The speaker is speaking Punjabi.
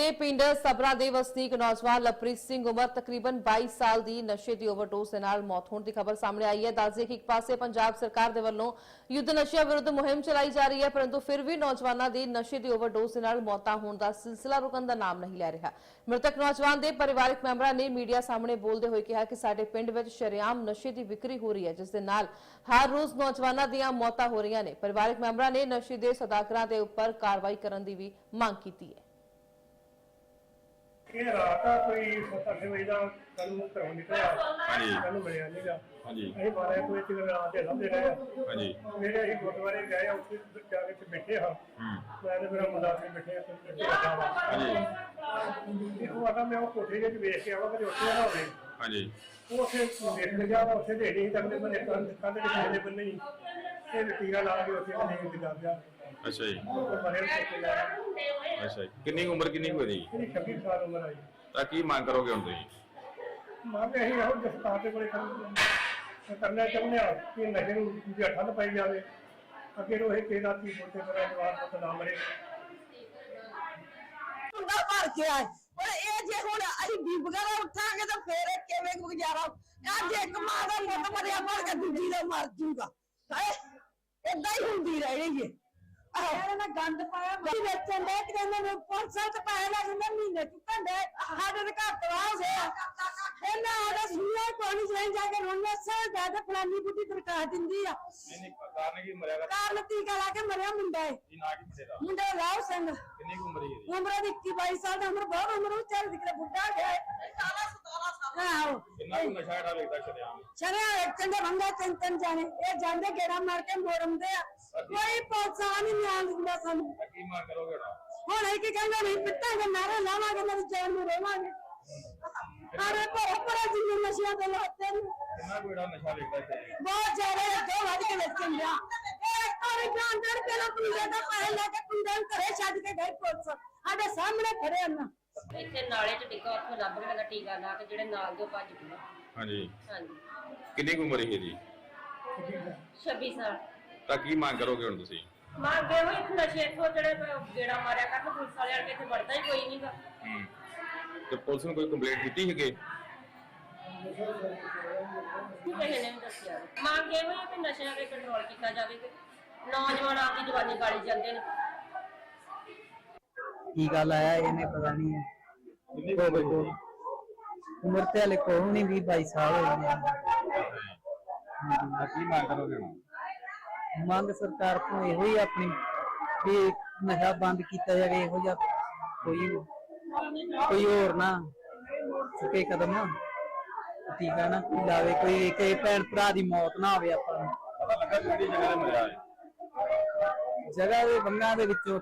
ਦੇ ਪਿੰਡ ਸਬਰਾ ਦੇ ਵਸਨੀਕ ਨੌਜਵਾਨ ਲਵਪ੍ਰੀਤ ਸਿੰਘ ਉਮਰ ਤਕਰੀਬਨ 22 ਸਾਲ ਦੀ ਨਸ਼ੇ ਦੀ ਓਵਰਡੋਜ਼ ਦੇ ਨਾਲ ਮੌਤ ਹੋਣ ਦੀ ਖਬਰ ਸਾਹਮਣੇ ਆਈ ਹੈ। ਦੱਸਦੇ ਕਿ ਇੱਕ ਪਾਸੇ ਪੰਜਾਬ ਸਰਕਾਰ ਦੇ ਵੱਲੋਂ ਯੁੱਧ ਨਸ਼ਿਆਂ ਵਿਰੁੱਧ ਮੁਹਿੰਮ ਚਲਾਈ ਜਾ ਰਹੀ ਹੈ, ਪਰੰਤੂ ਫਿਰ ਵੀ ਨੌਜਵਾਨਾਂ ਦੀ ਨਸ਼ੇ ਦੀ ਓਵਰਡੋਜ਼ ਦੇ ਨਾਲ ਮੌਤਾਂ ਹੋਣ ਦਾ ਸਿਲਸਿਲਾ ਰੁਕਣ ਦਾ ਨਾਮ ਨਹੀਂ ਲੈ ਰਿਹਾ। ਮ੍ਰਿਤਕ ਨੌਜਵਾਨ ਦੇ ਪਰਿਵਾਰਕ ਮੈਂਬਰਾਂ ਨੇ ਮੀਡੀਆ ਸਾਹਮਣੇ ਬੋਲਦੇ ਹੋਏ ਕਿਹਾ ਕਿ ਸਾਡੇ ਪਿੰਡ ਵਿੱਚ ਸ਼ਰੇਆਮ ਨਸ਼ੇ ਦੀ ਵਿਕਰੀ ਹੋ ਰਹੀ ਹੈ, ਜਿਸ ਦੇ ਨਾਲ ਹਰ ਰੋਜ਼ ਨੌਜਵਾਨਾਂ ਦੀਆਂ ਮੌਤਾਂ ਹੋ ਰਹੀਆਂ ਨੇ। ਪਰਿਵਾਰਕ ਮੈਂਬਰਾਂ ਨੇ ਨਸ਼ੇ ਦੇ ਸਦਾਕਰਾਂ ਦੇ ਉੱਪਰ ਕਾਰਵਾਈ ਕਰਨ ਦੀ ਵੀ ਮੰਗ ਕੀਤੀ ਹੈ। ਇਹ ਰਾਤ ਆ ਕੋਈ 7-8 ਵਜੇ ਦਾ ਕੱਲ ਘਰੋਂ ਨਿਕਲਿਆ। ਹਾਂਜੀ। ਕੱਲ ਮਿਲਿਆ ਨਹੀਂਗਾ ਹਾਂਜੀ। ਅਸੀਂ ਬਾਰੇ ਕੋਈ ਤੇ ਰਾਤ ਦੇ ਲੱਭਦੇ ਰਹੇ। ਹਾਂਜੀ। ਮੇਰੇ ਅਸੀਂ ਗੁਰਦੁਆਰੇ ਗਏ ਆ ਉੱਥੇ ਜਾ ਕੇ ਤੇ ਬੈਠੇ ਹਾਂ। ਮੈਂ ਤੇ ਮੇਰਾ ਮੁੰਡਾ ਤੇ ਬੈਠੇ ਆ ਤੇ ਵਾ ਹਾਂਜੀ। ਤੇ ਉਹ ਆਦਾ ਮੈਂ ਉਹ ਕੋਠੇ ਜਿਹੇ ਵੇਖ ਕੇ ਆਵਾਂ ਕਿ ਉੱਥੇ ਨਾ ਹੋਵੇ। ਹਾਂਜੀ। ਉਹ ਉੱਥੇ ਵੇਖ ਲਿਆ ਵਾ ਉੱਥੇ ਦੇ ਨਹੀਂ ਤੱਕਦੇ ਬੰਦੇ ਕੰਨ ਦੇ ਦੇ ਬੰਨੇ ਹੀ ਇਹ ਟੀਕਾ ਲਾ ਕੇ ਉੱਥੇ ਨਹੀਂ ਇੰਤਜ਼ਾਮ ਪਿਆ ਅੱਛਾ ਜੀ। ਉਹ ਮਰੇ ਨੂੰ ਚੁੱਕ ਲਿਆ ਅੱਛਾ ਜੀ। ਕਿੰਨੀ ਕੁ ਉਮਰ ਕਿੰਨੀ ਕੁ ਹੋਈ ਜੀ ਇਹਦੀ 26 ਸਾਲ ਉਮਰ ਆਈ ਤਾਂ ਕੀ ਮੰਗ ਕਰੋਗੇ ਹੁਣ ਤੁਸੀਂ? ਮੰਗ ਅਸੀਂ ਇਹੋ ਦਸਤਾਰ ਦੇ ਕੋਲੇ ਕੰਮ ਕਰਨਾ ਚਾਹੁੰਦੇ ਆ ਕਿ ਨਸ਼ੇ ਨੂੰ ਜੇ ਠੱਲ ਪਾਈ ਜਾਵੇ। ਅੱਗੇ ਨੂੰ ਇਹ ਕਿਹਦਾ ਕੀ ਬੋਲਦੇ ਕਰਾਂ ਜਵਾਬ ਪੁੱਤ ਨਾ ਮਰੇ। ਮੁੰਡਾ ਭਰ ਕੇ ਆਏ ਪਰ ਇਹ ਜੇ ਹੁਣ ਅਸੀਂ ਬੀਬੀਆਂ ਦਾ ਉੱਠਾਂਗੇ ਤਾਂ ਫੇਰ ਇਹ ਕਿਵੇਂ ਗੁਜ਼ਾਰਾ? ਅੱਜ ਇੱਕ ਮਾਂ ਦਾ ਪੁੱਤ ਮਰਿਆ ਮਰ ਕੇ ਦੂਜੀ ਦਾ ਮਰ ਜੂਗਾ। ਇਦਾਂ ਹੀ ਹੁੰਦੀ ਰਹੇਗੀ। ਆਹ ਨਾ ਗੰਦ ਪਾਇਆ ਮੈਂ ਵੇਚਣ ਦੇ ਕਿ ਇਹਨਾਂ ਨੂੰ ਪਰਸਾ ਤੇ ਪਾਇਆ ਲੱਗ ਜਾਂਦਾ ਮਹੀਨੇ ਚੁੱਕਣ ਦੇ ਸਾਡੇ ਦੇ ਘਰ ਤਵਾ ਹੋ ਗਿਆ। ਇਹਨਾਂ ਆਦਾ ਸੁਣਿਆ ਕੋਈ ਨਹੀਂ ਜਾ ਕੇ ਰੋਣਾ ਸਾ ਜ਼ਿਆਦਾ ਫਲਾਨੀ ਬੁੱਢੀ ਦਰਕਾਰ ਦਿੰਦੀ ਆ। ਨਹੀਂ ਨਹੀਂ ਕਾਰਨ ਕੀ ਮਰਿਆ ਕਾਰਨ ਟੀਕਾ ਲਾ ਕੇ ਮਰਿਆ ਮੁੰਡਾ ਇਹ। ਕੀ ਨਾ ਕੀ ਦਾ? ਮੁੰਡਾ ਰਾਵ ਸਿੰਘ। ਕਿੰਨੀ ਕੁ ਉਮਰ ਹੈ ਜੀ ਉਮਰ ਦੀ 21 22 ਸਾਲ ਦੀ ਉਮਰ ਬਹੁਤ ਉਮਰ ਉਹ ਚੱਲ ਦਿਖਦਾ ਬੁੱਢਾ ਹੋ ਗਿਆ 17 17 ਸਾਲ। ਆਹੋ। ਕਿੰਨਾ ਨਸ਼ਾ ਡਾ ਲੱਗਦਾ ਸ਼ਰਿਆਮ? ਚਲੇ ਵੇਚਣ ਦੇ ਬੰਦਾ ਤਿੰਨ ਤਿੰਨ ਜਾਣੇ। ਇਹ ਜਾਂਦੇ ਗੇੜਾ ਮਾਰ ਕੇ ਮੋੜਮਦੇ ਆ। ਕੋਈ ਪਹੁੰਚਾ ਨਹੀਂ ਆਂ ਦਿੰਦਾ ਸਾਨੂੰ। ਤਾਂ ਕੀ ਮੰਗ ਕਰੋਗੇ ਹੁਣ ਇਹ ਕੀ ਕਹਿੰਦਾ ਨਹੀਂ ਪਿੱਟਾਂਗੇ ਨਾਰਾ ਲਾਵਾਂਗੇ ਮੇਰੀ ਜਾਨ ਨੂੰ ਰੋਵਾਂਗੇ ਅਰੇ ਪਰ ਪਰ ਜੀ ਨਸ਼ਿਆਂ ਦੇ ਲਾਤੇ ਨੇ। ਕਿੰਨਾ ਜਿਹੜਾ ਨਸ਼ਾ ਇੱਥੇ? ਬਹੁਤ ਜ਼ਿਆਦਾ ਦੋ ਵੱਜ ਕੇ ਵੇਚਣ ਲਿਆ ਸਾਰੇ ਜਾਣਦਾਰ ਪਹਿਲਾਂ ਪੁਲਿਸ ਦਾ ਪੈਸੇ ਲੈ ਕੇ ਨੂੰ ਘਰੇ ਛੱਡ ਕੇ ਗਏ ਪੁਲਿਸ। ਸਾਡੇ ਸਾਹਮਣੇ ਖੜੇ ਹਨ ਇੱਥੇ ਨਾਲੇ ਚ ਡਿੱਗਾ ਉੱਥੋਂ ਲੱਭ ਕੇ ਦਾ ਟੀਕਾ ਲਾ ਕੇ ਜਿਹੜੇ ਨਾਲ ਦੇ ਭੱਜ ਗਏ। ਹਾਂਜੀ। ਹਾਂਜੀ। ਕਿੰਨੀ ਕੁ ਉਮਰ ਹੈ ਜੀ 26 ਸਾਲ। ਤਾਂ ਕੀ ਮੰਗ ਕਰੋਗੇ ਹੁਣ ਤੁਸੀਂ? ਮੰਗੇ ਹੋਏ ਇੱਕ ਨਸ਼ੇ ਤੋਂ ਜਿਹੜੇ ਗੇੜਾ ਮਾਰਿਆ ਕਰਨ ਪੁਲਿਸ ਵਾਲਿਆਂ ਨੇ ਇੱਥੇ ਵੜਦਾ ਹੀ ਕੋਈ ਨਹੀਂਗਾ ਹੂੰ। ਤੇ ਪੁਲਿਸ ਨੂੰ ਕੋਈ ਕੰਪਲੇਂਟ ਕੀਤੀ ਹੈਗੇ ਕਿਸੇ ਨੇ ਵੀ ਦੱਸਿਆ। ਨੀ। ਮੰਗੇ ਹੋਏ ਕਿ ਨਸ਼ਿਆਂ ਤੇ ਕੰਟਰੋਲ ਕੀਤਾ ਜਾਵੇ ਕਿ ਨੌਜਵਾਨ ਆਪਦੀ ਜਵਾਨੀ ਗਾਲੀ ਜਾਂਦੇ ਨੇ। ਕੀ ਗੱਲ ਆਇਆ ਇਹਨੇ ਪਤਾ ਨਹੀਂ। ਹੈ ਕਿੰਨੀ ਕੁ ਉਮਰ ਹੈ ਤੇ ਹਲੇ ਕੋਈ ਨਹੀਂ 20 22 ਸਾਲ ਹੋਏ ਨੇ। ਤਾਂ ਕੀ ਮੰਗ ਕਰੋਗੇ ਹੁਣ? ਮੰਗ ਸਰਕਾਰ ਤੋਂ ਇਹੋ ਹੀ ਆਪਣੀ ਵੀ ਨਸ਼ਾ ਬੰਦ ਕੀਤਾ ਜਾਵੇ ਇਹੋ ਜਿਹਾ ਕੋਈ ਕੋਈ ਹੋਰ ਨਾ ਚੁੱਕੇ ਕਦਮ। ਠੀਕ ਹੈ ਨਾ ਕਿ ਲਾਵੇ ਕੋਈ ਕਿਸੇ ਭੈਣ ਭਰਾ ਦੀ ਮੌਤ ਨਾ ਹੋਵੇ ਆਪਾਂ ਨੂੰ। ਪਤਾ ਲੱਗਾ ਕਿਹੜੀ ਜਗ੍ਹਾ ਤੇ ਮਰਿਆ ਹੈ ਜਗ੍ਹਾ ਦੇ ਬੰਗਾਂ ਦੇ ਵਿੱਚੋਂ